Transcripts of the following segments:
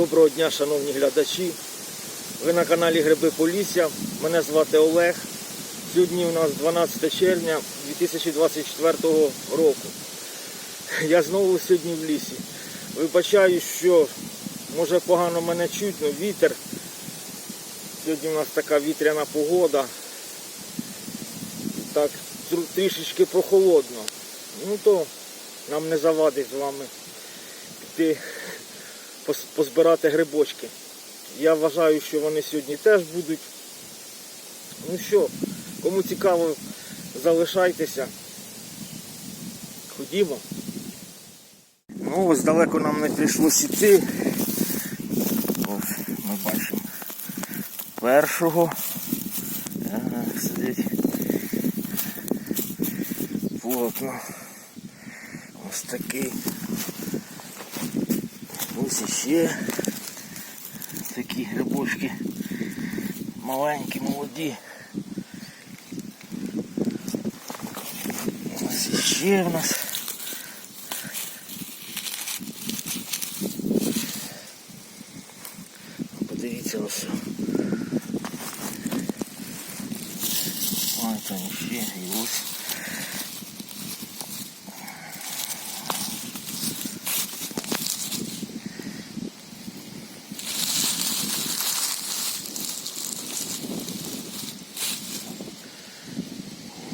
Доброго дня, шановні глядачі. Ви на каналі Гриби Полісся. Мене звати Олег. Сьогодні у нас 12 червня 2024 року. Я знову сьогодні в лісі. Вибачаю, що може погано мене чутно, вітер. Сьогодні у нас така вітряна погода. Так, трішечки прохолодно. Ну то нам не завадить з вами піти позбирати грибочки. Я вважаю, що вони сьогодні теж будуть. Ну що, кому цікаво, залишайтеся. Ходімо. Ну ось далеко нам не прийшлось іти. Ось ми бачимо першого. Ага, сидить. Плотно. Ось такий. Ось ще такі грибочки маленькі, молоді. Ось ще в нас. Подивіться ось. Ой, там іще і ось.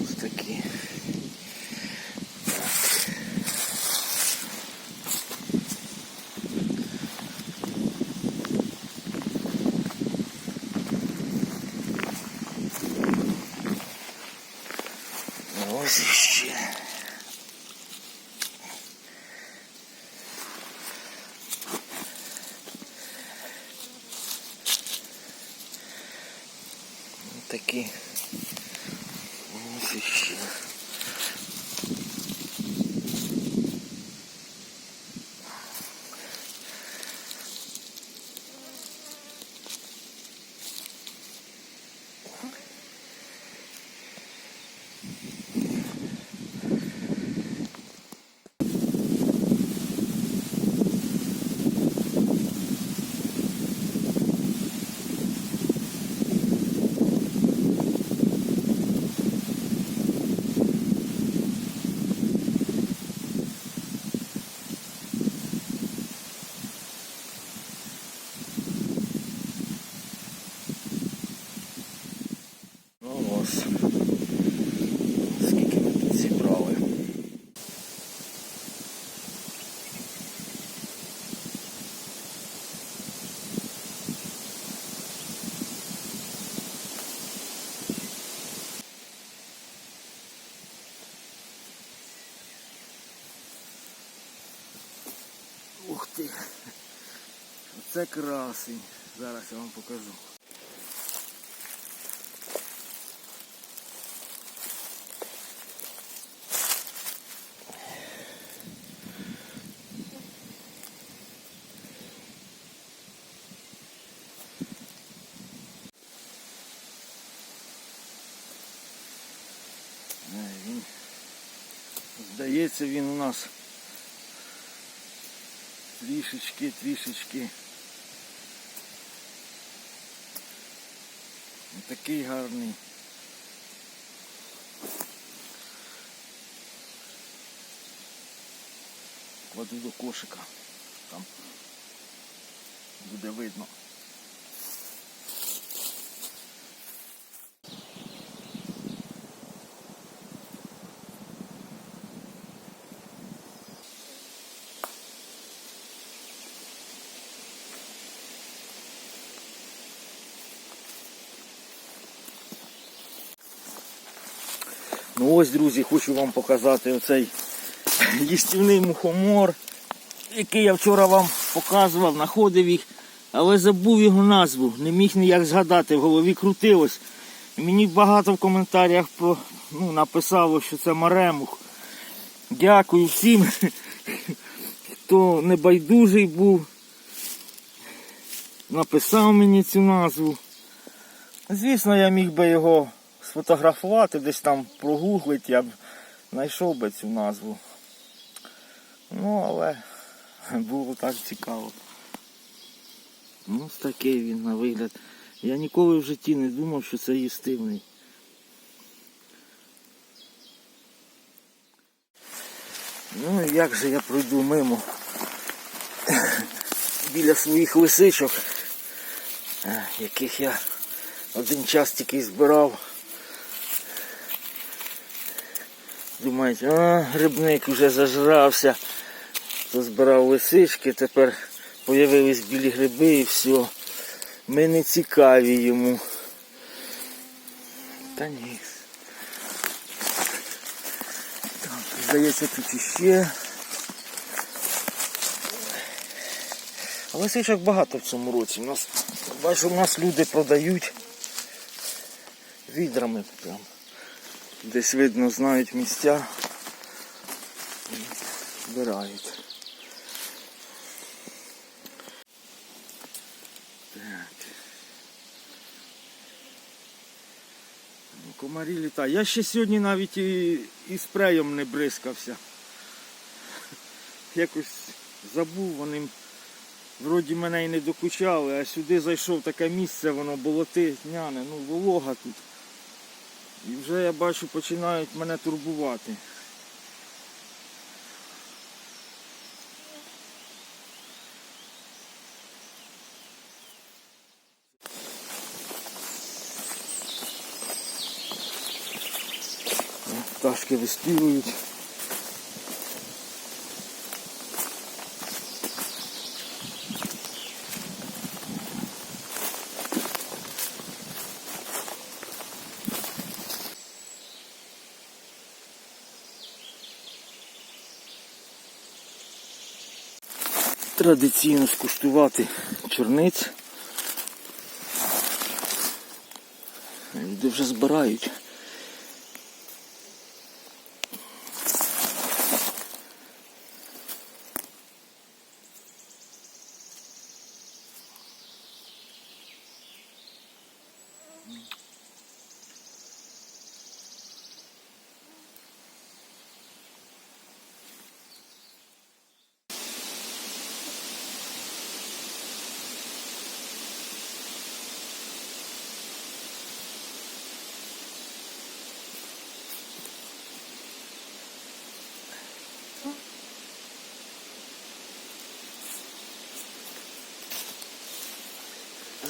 Ось такі. Іще. Такі. Ось іще. Ну ось. Скільки ми тут зібрали. Ух ти! Оце красень. Зараз я вам покажу. Е, здається, він у нас трішечки, трішечки. Такий гарний. Кладу до кошика. Там буде видно. Ну ось, друзі, хочу вам показати оцей їстівний мухомор, який я вчора вам показував, знаходив їх, але забув його назву, не міг ніяк згадати, в голові крутилось. Мені багато в коментарях про, ну, написало, що це маремух. Дякую всім, хто небайдужий був, написав мені цю назву. Звісно, я міг би його сфотографувати, десь там прогуглити, я б знайшов би цю назву. Ну, але було так цікаво. Ну, такий він на вигляд. Я ніколи в житті не думав, що це їстивний. Ну і як же я пройду мимо біля своїх лисичок, яких я один час тільки збирав. Думають, а, грибник вже зажрався, то збирав лисички, тепер появились білі гриби і все. Ми не цікаві йому. Та ні. Так, здається, тут іще. А лисичок багато в цьому році. Бачу, у нас люди продають відрами прям. Десь видно, знають місця. Збирають. Так. Ну, Комарі літають. Я ще сьогодні навіть і, і спреєм не бризкався. Якось забув, вони вроді мене і не докучали, а сюди зайшов таке місце, воно болотиняне, ну волога тут. І вже я бачу починають мене турбувати. Пташки виспівують. Традиційно скуштувати чорниць. Люди вже збирають.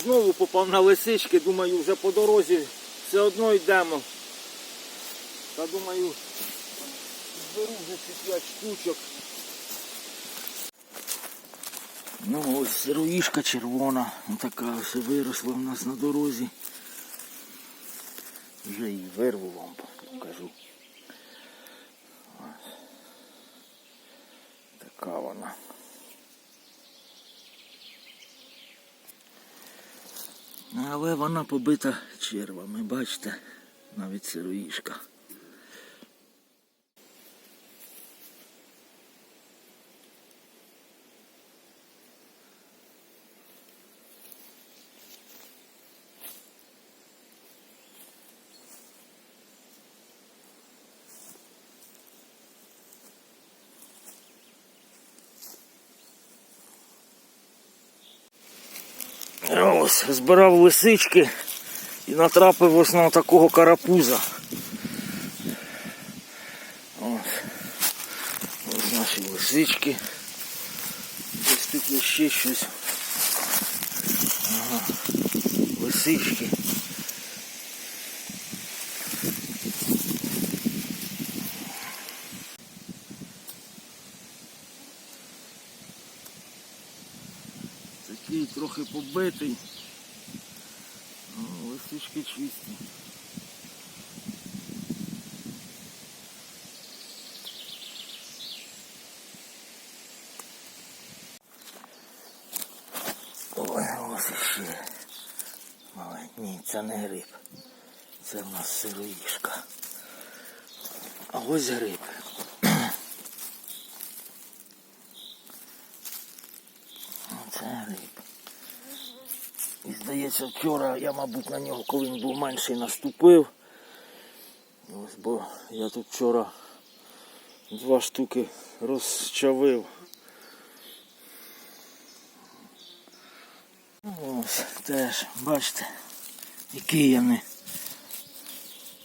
Знову попав на лисички, думаю, вже по дорозі все одно йдемо. Та думаю, зберу вже ці п'ять штучок. Ну ось сироїшка червона, така ось виросла в нас на дорозі. Вже її вирву вам покажу. Ось. Така вона. Але вона побита червами, бачите, навіть сироїшка. Ось, збирав лисички і натрапив ось на такого карапуза. Ось, ось наші лисички. Десь тут є ще щось. Ага. Лисички. Такий трохи побитий. Лисички. Ой, ось. Ой, ні, це не гриб. Це в нас сироїшка. А ось гриб. Оце гриб. Здається, вчора я, мабуть, на нього, коли він був менший, наступив. Ось, бо я тут вчора два штуки розчавив. Ось теж, бачите, який я не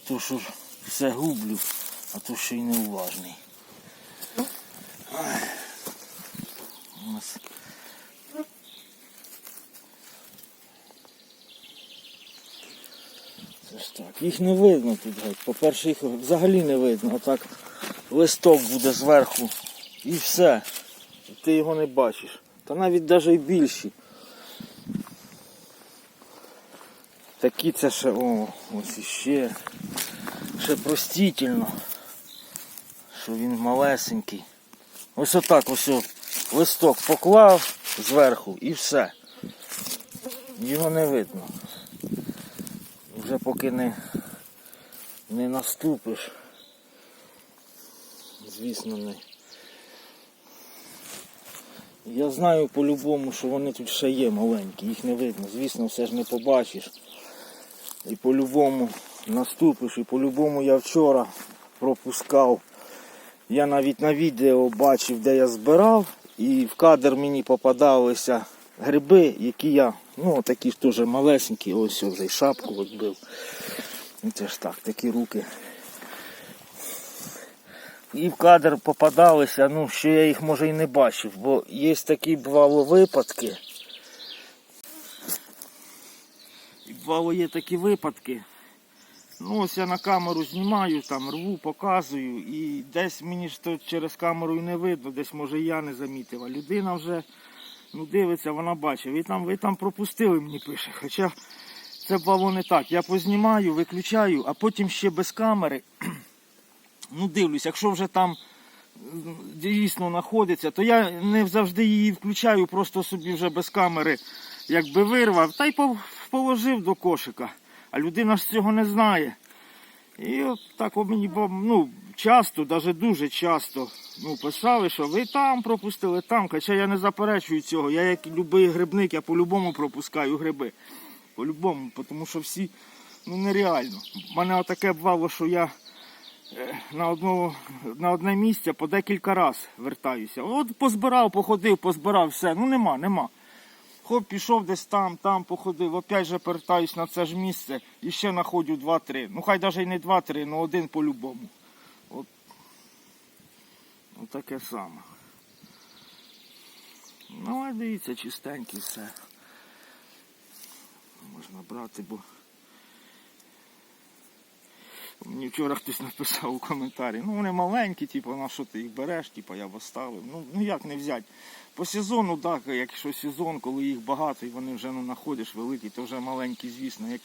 то, що все гублю, а то, що й неуважний. Ой. Ось. Так. Їх не видно тут. По-перше, їх взагалі не видно. Отак листок буде зверху і все. Ти його не бачиш. Та навіть навіть і більші. Такі це ще, о, ось іще. Ще простительно. Що він малесенький. Ось отак ось листок поклав зверху і все. Його не видно. Вже поки не, не наступиш. Звісно, не. Я знаю по-любому, що вони тут ще є маленькі, їх не видно. Звісно, все ж не побачиш. І по-любому наступиш, і по-любому я вчора пропускав. Я навіть на відео бачив, де я збирав, і в кадр мені попадалися гриби, які я, ну такі ж теж малесенькі, ось вже й шапку відбив. Це ж так, такі руки. І в кадр попадалися, ну що я їх може і не бачив, бо є такі бувало випадки. І бувало є такі випадки. Ну ось я на камеру знімаю, там рву, показую, і десь мені ж то через камеру і не видно, десь може я не замітив, а людина вже ну, дивиться, вона бачить. Ви там, ви там пропустили, мені пише. Хоча це бувало не так. Я познімаю, виключаю, а потім ще без камери. Ну, дивлюсь, якщо вже там дійсно знаходиться, то я не завжди її включаю, просто собі вже без камери якби вирвав та й положив до кошика. А людина ж цього не знає. І от так мені ну, часто, навіть дуже часто ну, писали, що ви там пропустили, там. Хоча я не заперечую цього. Я як любий грибник, я по-любому пропускаю гриби. По-любому, тому що всі ну, нереально. У мене отаке бувало, що я е, на, одного, на одне місце по декілька разів вертаюся. От позбирав, походив, позбирав, все. Ну нема, нема. Хоп, пішов десь там, там походив, опять же повертаюсь на це ж місце і ще знаходжу 2-3. Ну хай навіть не 2-3, ну один по-любому. От. От саме. Ну, а дивіться, чистеньке все. Можна брати, бо Мені вчора хтось написав у коментарі, ну вони маленькі, типу, на що ти їх береш, типу, я б оставив. Ну, ну як не взяти? По сезону, так, якщо сезон, коли їх багато і вони вже ну, знаходиш великі, то вже маленькі, звісно. Як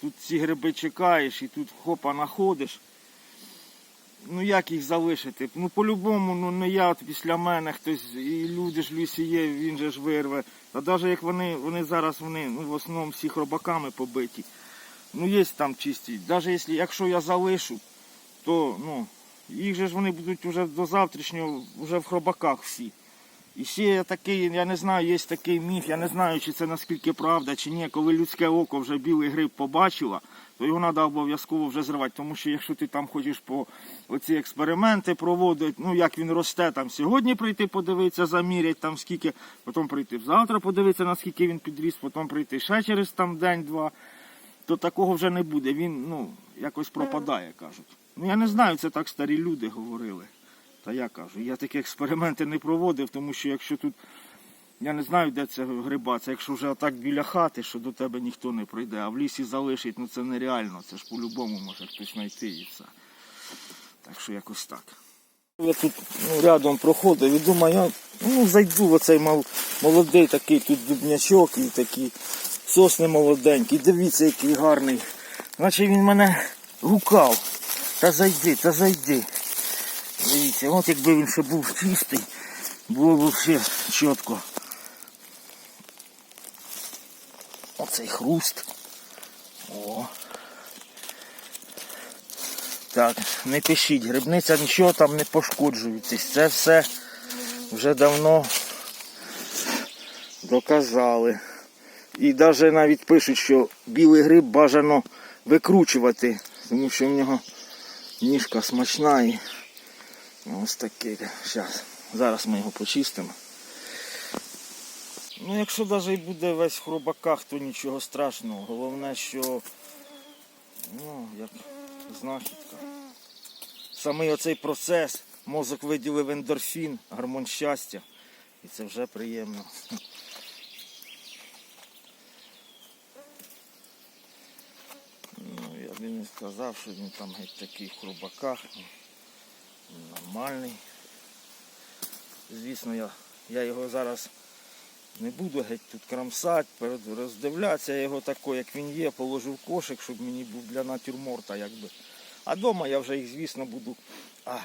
тут ці гриби чекаєш і тут хопа знаходиш. Ну як їх залишити? Ну по-любому, ну не я от після мене хтось, і люди ж в є, він же ж вирве. А навіть як вони, вони зараз вони ну, в основному всі хробаками побиті. Ну є там чисті. Навіть якщо, я залишу, то ну, їх же ж вони будуть вже до завтрашнього вже в хробаках всі. І ще є такий, я не знаю, є такий міф, я не знаю, чи це наскільки правда, чи ні, коли людське око вже білий гриб побачило, то його треба обов'язково вже зривати. Тому що якщо ти там хочеш по оці експерименти проводити, ну як він росте, там сьогодні прийти подивитися, заміряти там скільки, потім прийти завтра подивитися, наскільки він підріс, потім прийти ще через там день-два, то такого вже не буде. Він ну, якось пропадає, кажуть. Ну я не знаю, це так старі люди говорили. Та я кажу, я такі експерименти не проводив, тому що якщо тут, я не знаю, де це гриба, це якщо вже отак біля хати, що до тебе ніхто не прийде, а в лісі залишить, ну це нереально, це ж по-любому може хтось знайти і все. Так що якось так. Я тут ну, рядом проходив і думаю, ну, зайду в оцей молодий такий тут дубнячок і такі сосни молоденькі. Дивіться, який гарний. Наче він мене гукав. Та зайди, та зайди. Дивіться, от якби він ще був чистий, було б все чітко. Оцей хруст. О. Так, не пишіть, грибниця нічого там не пошкоджується. Це все вже давно доказали. І навіть навіть пишуть, що білий гриб бажано викручувати, тому що в нього ніжка смачна і ось. Зараз, зараз ми його почистимо. Ну, якщо навіть буде весь в хробаках, то нічого страшного. Головне, що ну, як знахідка. Саме оцей процес, мозок виділив ендорфін, гормон щастя. І це вже приємно. Ну, я б не сказав, що він там геть такий в хробаках. Він Нормальний. Звісно, я, я його зараз не буду геть тут крамсати, роздивлятися його такий, як він є, положу в кошик, щоб мені був для натюрморта якби. А вдома я вже їх, звісно, буду. А,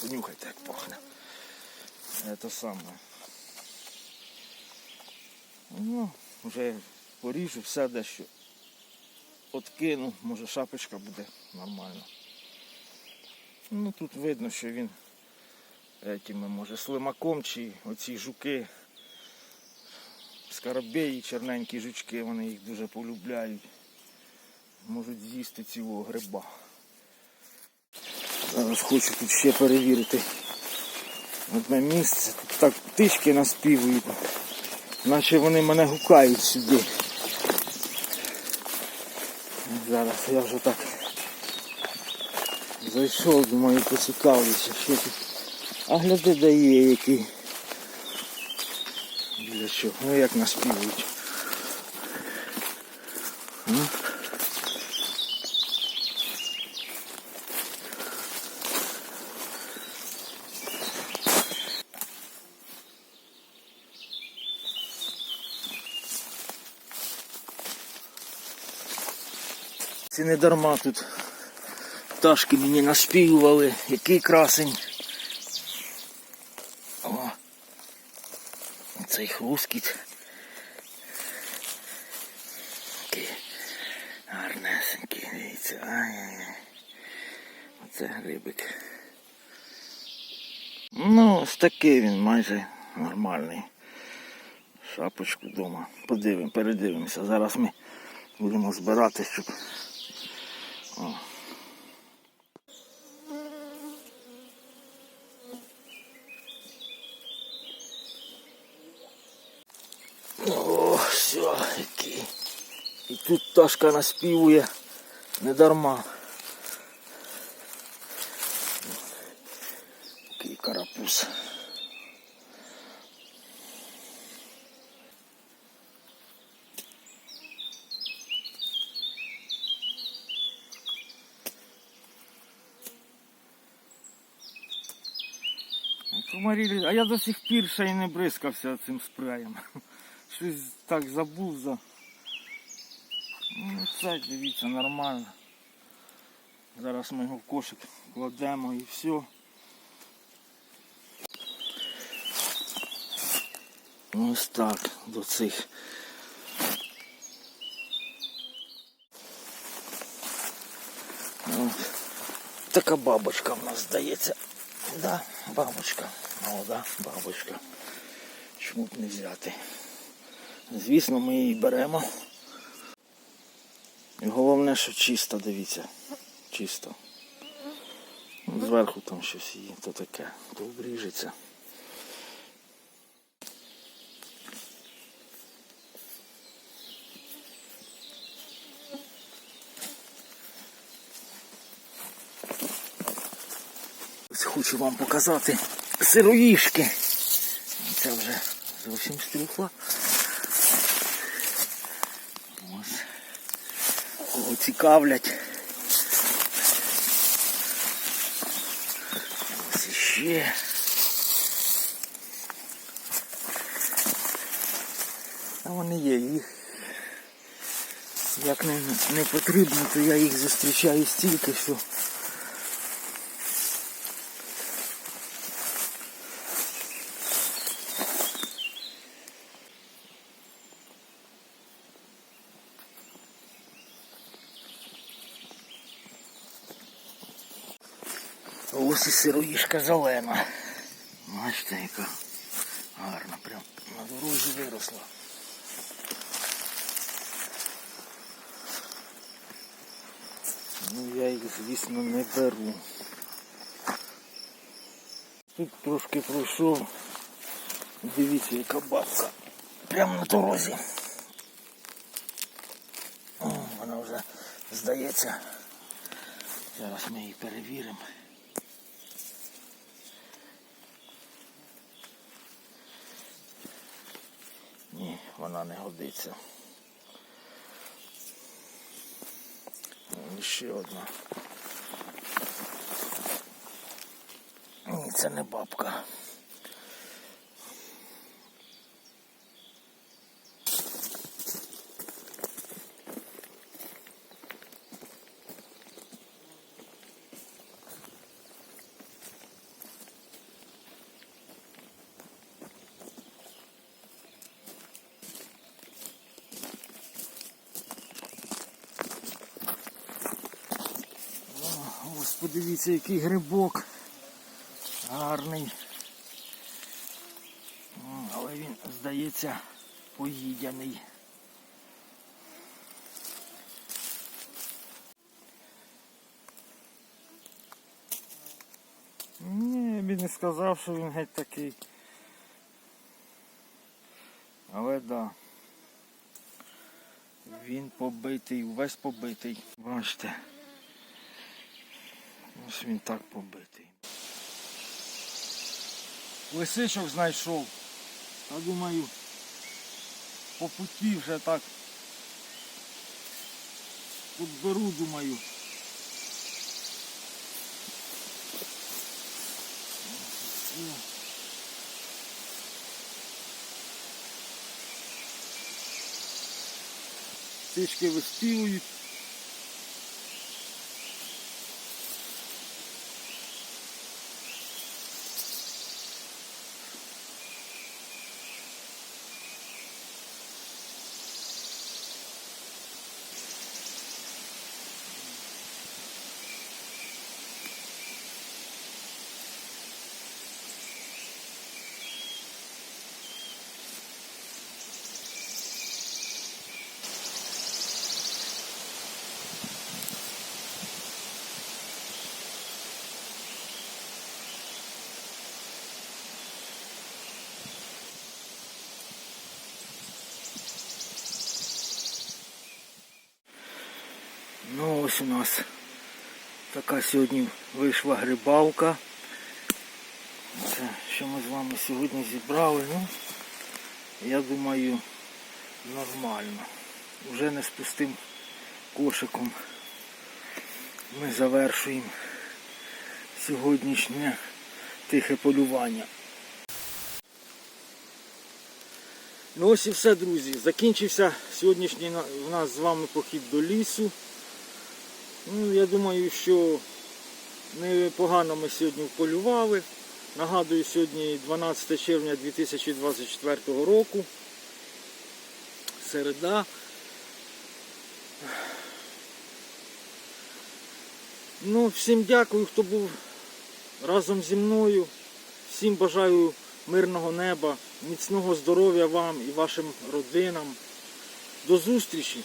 понюхайте, як пахне. Це саме. Ну, вже поріжу все дещо. Откину, може шапочка буде нормально. Ну тут видно, що він етими, може, слимаком чи оці жуки, скарабеї, чорненькі жучки, вони їх дуже полюбляють. Можуть з'їсти цілого гриба. Зараз хочу тут ще перевірити одне місце. Тут так птички наспівують, наче вони мене гукають сюди. Зараз я вже так зайшов, думаю, поцікавлюся, що тут. А гляди, де є який. Біля чого? Ну як наспівують. А? Це не дарма тут пташки мені наспівували, який красень. Цей хрускіт. Гарнесенький, дивіться. Ай-яй-яй. Оце грибик. Ну, ось такий він майже нормальний. Шапочку вдома. Подивимо, передивимося. Зараз ми будемо збирати, щоб. О, все, який. І тут пташка наспівує не дарма. Який карапуз. А я до сих пір ще й не бризкався цим спреєм. Щось так забув за. Ну це дивіться нормально. Зараз ми його в кошик кладемо і все. Ось так до цих. От. Така бабочка в нас здається. Да, бабочка. Молода бабочка. Чому б не взяти? Звісно, ми її беремо. Головне, що чисто, дивіться. Чисто. Зверху там щось є, то таке, то обріжеться. Хочу вам показати сироїшки. Це вже зовсім струхла. Ось. Кого цікавлять. Ось іще. А вони є, їх як не, не потрібно, то я їх зустрічаю стільки, що Ось і сироїшка зелена. Бачите, яка гарна, прям на дорозі виросла. Ну я їх, звісно, не беру. Тут трошки пройшов. Дивіться, яка бабка прямо на дорозі. О, вона вже здається. Зараз ми її перевіримо. Ні, вона не годиться. І Ще одна. Ні, це не бабка. О, Ось подивіться, який грибок. Гарний. Але він, здається, поїдяний. Ні, я б не сказав, що він геть такий. Але да. Він побитий, весь побитий. Бачите. Ось він так побитий. Лисичок знайшов. Та думаю, по путі вже так тут беру, думаю. О. Птички виспівують. Ну ось у нас така сьогодні вийшла грибалка. Це що ми з вами сьогодні зібрали, ну я думаю нормально. Вже не з пустим кошиком ми завершуємо сьогоднішнє тихе полювання. Ну ось і все, друзі. Закінчився сьогоднішній у нас з вами похід до лісу. Ну, я думаю, що непогано ми сьогодні полювали. Нагадую, сьогодні 12 червня 2024 року. Середа. Ну, всім дякую, хто був разом зі мною. Всім бажаю мирного неба, міцного здоров'я вам і вашим родинам. До зустрічі!